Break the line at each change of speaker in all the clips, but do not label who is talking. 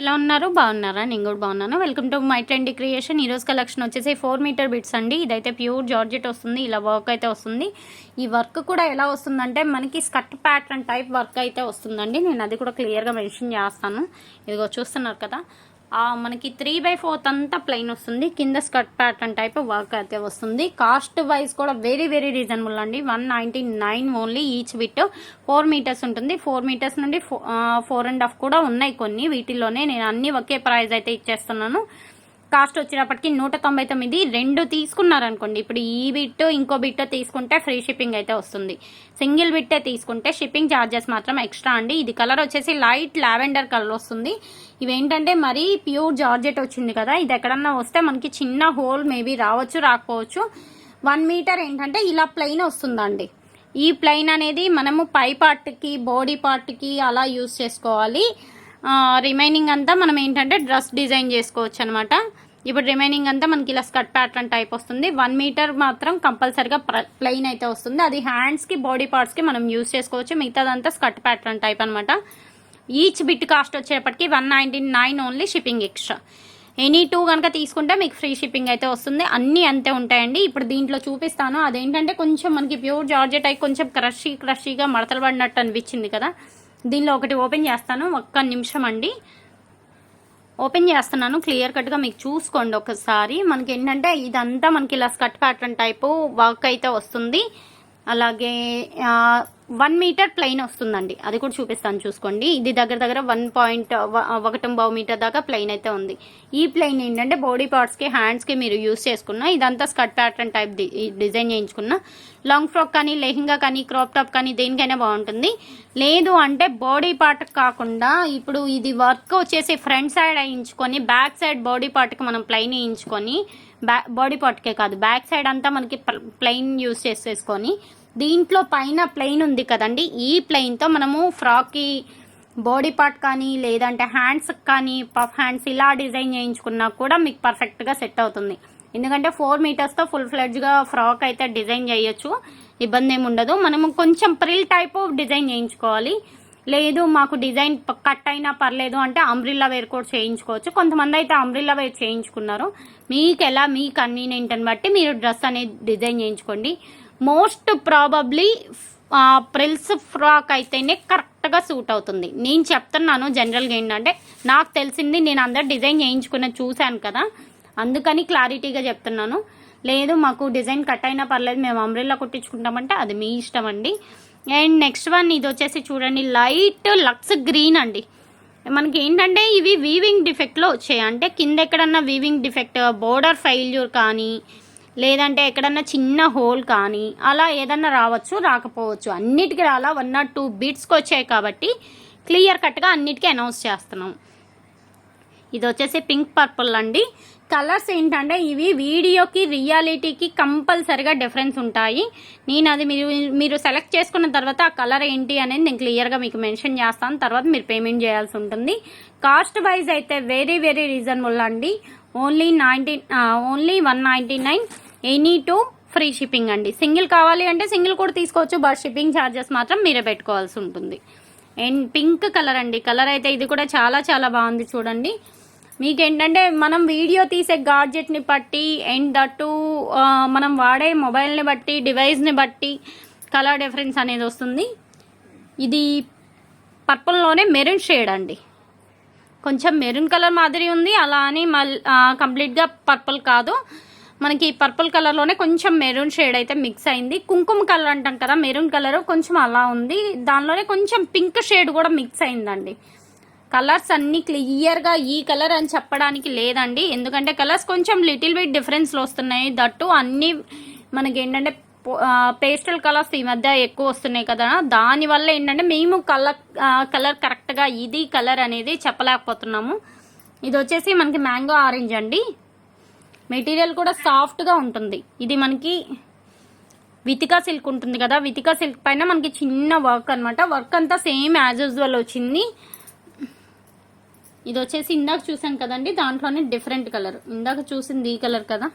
ఎలా ఉన్నారు? బాగున్నారా? నేను కూడా బాగున్నాను. Welcome to my trendy creation ఈరోజు కలెక్షన్ వచ్చేసి ఫోర్ మీటర్ బిట్స్ అండి. ఇదైతే ప్యూర్ జార్జెట్ వస్తుంది. ఇలా వర్క్ అయితే వస్తుంది. ఈ వర్క్ కూడా ఎలా వస్తుందంటే మనకి స్కర్ట్ ప్యాటర్న్ టైప్ వర్క్ అయితే వస్తుందండి. నేను అది కూడా క్లియర్గా మెన్షన్ చేస్తాను. ఇదిగో చూస్తున్నారు కదా. మనకి త్రీ బై ఫోర్త్ అంతా ప్లెయిన్ వస్తుంది. కింద స్కర్ట్ ప్యాటర్న్ టైప్ వర్క్ అయితే వస్తుంది. కాస్ట్ వైజ్ కూడా వెరీ వెరీ రీజనబుల్ అండి. One ninety nine only each bit four meters ఉంటుంది. ఫోర్ మీటర్స్ నుండి ఫోర్ అండ్ హాఫ్ కూడా ఉన్నాయి కొన్ని. వీటిల్లోనే నేను అన్ని ఒకే ప్రైస్ అయితే ఇచ్చేస్తున్నాను. కాస్ట్ వచ్చేటప్పటికి నూట తొంభై తొమ్మిది రెండు తీసుకున్నారనుకోండి. ఇప్పుడు ఈ బిట్ ఇంకో బిట్ తీసుకుంటే ఫ్రీ షిప్పింగ్ అయితే వస్తుంది. సింగిల్ బిట్టే తీసుకుంటే షిప్పింగ్ ఛార్జెస్ మాత్రం ఎక్స్ట్రా అండి. ఇది కలర్ వచ్చేసి లైట్ లావెండర్ కలర్ వస్తుంది. ఇవేంటంటే మరీ ప్యూర్ జార్జెట్ వచ్చింది కదా. ఇది ఎక్కడన్నా వస్తే మనకి చిన్న హోల్ మేబీ రావచ్చు రాకపోవచ్చు. వన్ మీటర్ ఏంటంటే ఇలా ప్లెయిన్ వస్తుందండి. ఈ ప్లెయిన్ అనేది మనము పై పార్ట్కి బాడీ పార్ట్కి అలా యూస్ చేసుకోవాలి. రిమైనింగ్ అంతా మనం ఏంటంటే డ్రెస్ డిజైన్ చేసుకోవచ్చు అనమాట ఇప్పుడు రిమైనింగ్ అంతా మనకి ఇలా స్కర్ట్ ప్యాటర్న్ టైప్ వస్తుంది. వన్ మీటర్ మాత్రం కంపల్సరిగా ప్లెయిన్ అయితే వస్తుంది. అది హ్యాండ్స్కి బాడీ పార్ట్స్కి మనం యూజ్ చేసుకోవచ్చు. మిగతాదంతా స్కర్ట్ ప్యాటర్న్ టైప్ అనమాట ఈచ్ బిట్ కాస్ట్ వచ్చేటప్పటికి one ninety nine only shipping extra any two కనుక తీసుకుంటే మీకు ఫ్రీ షిప్పింగ్ అయితే వస్తుంది. అన్నీ అంతే ఉంటాయండి. ఇప్పుడు దీంట్లో చూపిస్తాను. అదేంటంటే కొంచెం మనకి ప్యూర్ జార్జెట్ అయి కొంచెం క్రషీ క్రషీగా మడతలు పడినట్టు అనిపించింది కదా. దీనిలో ఒకటి ఓపెన్ చేస్తాను. ఒక్క నిమిషం అండి. ఓపెన్ చేస్తున్నాను క్లియర్ కట్గా మీకు చూసుకోండి ఒకసారి. మనకి ఏంటంటే ఇదంతా మనకి ఇలా స్కట్ ప్యాటర్న్ టైపు వర్క్ అయితే వస్తుంది. అలాగే వన్ మీటర్ ప్లెయిన్ వస్తుందండి. అది కూడా చూపిస్తాను చూసుకోండి. ఇది దగ్గర దగ్గర వన్ పాయింట్ ఒకటం బావు మీటర్ దాకా ప్లెయిన్ అయితే ఉంది. ఈ ప్లెయిన్ ఏంటంటే బాడీ పార్ట్స్కి హ్యాండ్స్కి మీరు యూస్ చేసుకున్న ఇదంతా స్కర్ట్ ప్యాటర్న్ టైప్ డిజైన్ చేయించుకున్న. లాంగ్ ఫ్రాక్ కానీ లెహింగా కానీ క్రాప్ టాప్ కానీ దేనికైనా బాగుంటుంది. లేదు అంటే బాడీ పార్ట్ కాకుండా ఇప్పుడు ఇది వర్క్ వచ్చేసి ఫ్రంట్ సైడ్ వేయించుకొని బ్యాక్ సైడ్ బాడీ పార్ట్కి మనం ప్లెయిన్ వేయించుకొని బ్యా బాడీ పార్ట్కే కాదు బ్యాక్ సైడ్ అంతా మనకి ప్లెయిన్ యూస్ చేసేసుకొని దీంట్లో పైన ప్లెయిన్ ఉంది కదండి. ఈ ప్లెయిన్తో మనము ఫ్రాక్కి బాడీ పార్ట్ కానీ లేదంటే హ్యాండ్స్ కానీ పఫ్ హ్యాండ్స్ ఇలా డిజైన్ చేయించుకున్నా కూడా మీకు పర్ఫెక్ట్గా సెట్ అవుతుంది. ఎందుకంటే ఫోర్ మీటర్స్తో ఫుల్ ఫ్లెడ్జ్గా ఫ్రాక్ అయితే డిజైన్ చేయొచ్చు. ఇబ్బంది ఏమి ఉండదు. మనము కొంచెం ప్రిల్ టైప్ డిజైన్ చేయించుకోవాలి. లేదు మాకు డిజైన్ కట్ అయినా పర్లేదు అంటే అంబ్రిల్లా వేర్ కూడా చేయించుకోవచ్చు. కొంతమంది అయితే అంబ్రిల్లా వేర్ చేయించుకున్నారు. మీకు ఎలా మీ కన్వీనియంట్ అని బట్టి మీరు డ్రెస్ అనేది డిజైన్ చేయించుకోండి. మోస్ట్ ప్రాబబ్లీ ప్రిల్స్ ఫ్రాక్ అయితేనే కరెక్ట్గా సూట్ అవుతుంది. నేను చెప్తున్నాను జనరల్గా ఏంటంటే నాకు తెలిసింది నేను అందరు డిజైన్ చేయించుకున్న చూశాను కదా అందుకని క్లారిటీగా చెప్తున్నాను. లేదు మాకు డిజైన్ కట్ అయినా పర్లేదు మేము అంబ్రెల్లా కుట్టించుకుంటామంటే అది మీ ఇష్టం అండి. అండ్ నెక్స్ట్ వన్ ఇది వచ్చేసి చూడండి లైట్ లక్స్ గ్రీన్ అండి. మనకి ఏంటంటే ఇవి వీవింగ్ డిఫెక్ట్లో వచ్చాయి. అంటే కింద ఎక్కడన్నా వీవింగ్ డిఫెక్ట్ బోర్డర్ ఫెయిల్యూర్ కానీ లేదంటే ఎక్కడన్నా చిన్న హోల్ కానీ అలా ఏదన్నా రావచ్చు రాకపోవచ్చు. అన్నిటికీ రాలా వన్ నాట్ టూ బీట్స్కి వచ్చాయి కాబట్టి క్లియర్ కట్గా అన్నిటికీ అనౌన్స్ చేస్తున్నాం. ఇది వచ్చేసి పింక్ పర్పుల్ అండి. కలర్స్ ఏంటంటే ఇవి వీడియోకి రియాలిటీకి కంపల్సరిగా డిఫరెన్స్ ఉంటాయి. నేను అది మీరు మీరు సెలెక్ట్ చేసుకున్న తర్వాత ఆ కలర్ ఏంటి అనేది నేను క్లియర్గా మీకు మెన్షన్ చేస్తాను. తర్వాత మీరు పేమెంట్ చేయాల్సి ఉంటుంది. కాస్ట్ వైజ్ అయితే వెరీ వెరీ రీజనబుల్ అండి. Only ninety only one ninety nine any two free shipping అండి. సింగిల్ కావాలి అంటే సింగిల్ కూడా తీసుకోవచ్చు బట్ షిప్పింగ్ ఛార్జెస్ మాత్రం మీరే పెట్టుకోవాల్సి ఉంటుంది. అండ్ పింక్ కలర్ అండి. కలర్ అయితే ఇది కూడా చాలా చాలా బాగుంది చూడండి. మీకేంటంటే మనం వీడియో తీసే గాడ్జెట్ని బట్టి అండ్ దట్టు మనం వాడే మొబైల్ని బట్టి డివైస్ని బట్టి కలర్ డిఫరెన్స్ అనేది వస్తుంది. ఇది పర్పుల్లోనే మెరూన్ షేడ్ అండి. కొంచెం మెరూన్ కలర్ మాదిరి ఉంది అలా అని మళ్ళీ కంప్లీట్గా పర్పుల్ కాదు. మనకి పర్పుల్ కలర్లోనే కొంచెం మెరూన్ షేడ్ అయితే మిక్స్ అయింది. కుంకుమ కలర్ అంటాం కదా మెరూన్ కలర్ కొంచెం అలా ఉంది. దానిలోనే కొంచెం పింక్ షేడ్ కూడా మిక్స్ అయిందండి. కలర్స్ అన్ని క్లియర్గా ఈ కలర్ అని చెప్పడానికి లేదండి. ఎందుకంటే కలర్స్ కొంచెం లిటిల్ బిట్ డిఫరెన్స్లో వస్తున్నాయి. దట్టు అన్నీ మనకి ఏంటంటే పేస్టల్ కలర్స్ ఈ మధ్య ఎక్కువ వస్తున్నాయి కదా. దానివల్ల ఏంటంటే మేము కలర్ కలర్ కరెక్ట్గా ఇది కలర్ అనేది చెప్పలేకపోతున్నాము. ఇది వచ్చేసి మనకి మ్యాంగో ఆరెంజ్ అండి. మెటీరియల్ కూడా సాఫ్ట్గా ఉంటుంది. ఇది మనకి వితికా సిల్క్ ఉంటుంది కదా. వితికా సిల్క్ పైన మనకి చిన్న వర్క్ అనమాట వర్క్ అంతా సేమ్ యాజ్ యూజువల్ వచ్చింది. ఇది వచ్చేసి ఇందాక చూసాం కదండి దాంట్లోనే డిఫరెంట్ కలర్ ఇందాక చూసింది ఈ కలర్ కదా.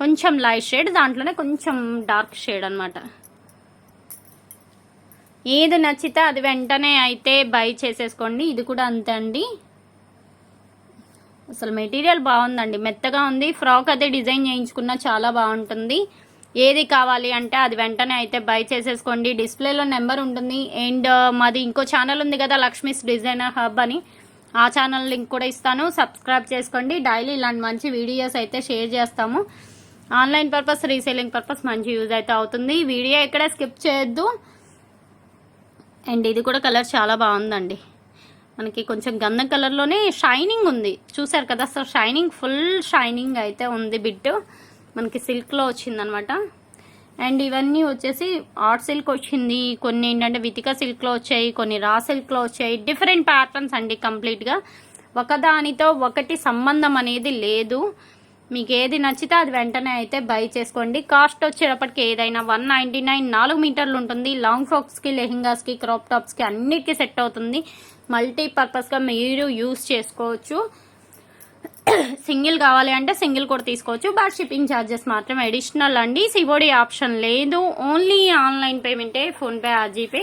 కొంచెం లైట్ షేడ్ దాంట్లోనే కొంచెం డార్క్ షేడ్ అనమాట ఏది నచ్చితే అది వెంటనే అయితే బై చేసేసుకోండి. ఇది కూడా అంతే అండి. అసలు మెటీరియల్ బాగుందండి. మెత్తగా ఉంది. ఫ్రాక్ అయితే డిజైన్ చేయించుకున్నా చాలా బాగుంటుంది. ఏది కావాలి అంటే అది వెంటనే అయితే బై చేసేసుకోండి. డిస్ప్లేలో నెంబర్ ఉంటుంది. అండ్ మాది ఇంకో ఛానల్ ఉంది కదా లక్ష్మీస్ డిజైనర్ హబ్ అని. ఆ ఛానల్ లింక్ కూడా ఇస్తాను. సబ్స్క్రైబ్ చేసుకోండి. డైలీ ఇలాంటి మంచి వీడియోస్ అయితే షేర్ చేస్తాము. ఆన్లైన్ పర్పస్ రీసేలింగ్ పర్పస్ మంచి యూజ్ అయితే అవుతుంది. వీడియో ఎక్కడ స్కిప్ చేయొద్దు. అండ్ ఇది కూడా కలర్ చాలా బాగుందండి. మనకి కొంచెం గంధం కలర్లోనే షైనింగ్ ఉంది. చూసారు కదా అసలు షైనింగ్ ఫుల్ షైనింగ్ అయితే ఉంది బిట్ మనకి సిల్క్లో వచ్చిందనమాట. అండ్ ఇవన్నీ వచ్చేసి ఆర్ట్ సిల్క్ వచ్చింది. కొన్ని ఏంటంటే వితిక సిల్క్లో వచ్చాయి కొన్ని రా సిల్క్లో వచ్చాయి. డిఫరెంట్ ప్యాటర్న్స్ అండి కంప్లీట్గా. ఒకదానితో ఒకటి సంబంధం అనేది లేదు. మీకు ఏది నచ్చితే అది వెంటనే అయితే బై చేసుకోండి. కాస్ట్ వచ్చేటప్పటికి ఏదైనా వన్ నైంటీ నైన్ నాలుగు మీటర్లు ఉంటుంది. లాంగ్ ఫ్రాక్స్కి లెహింగాస్కి క్రాప్ టాప్స్కి అన్నిటికీ సెట్ అవుతుంది. మల్టీపర్పస్గా మీరు యూస్ చేసుకోవచ్చు. సింగిల్ కావాలి అంటే సింగిల్ కూడా తీసుకోవచ్చు. బట్ షిప్పింగ్ ఛార్జెస్ మాత్రం అడిషనల్ అండి. సిఓడి ఆప్షన్ లేదు. ఓన్లీ ఆన్లైన్ పేమెంటే ఫోన్పే ఆ జీపే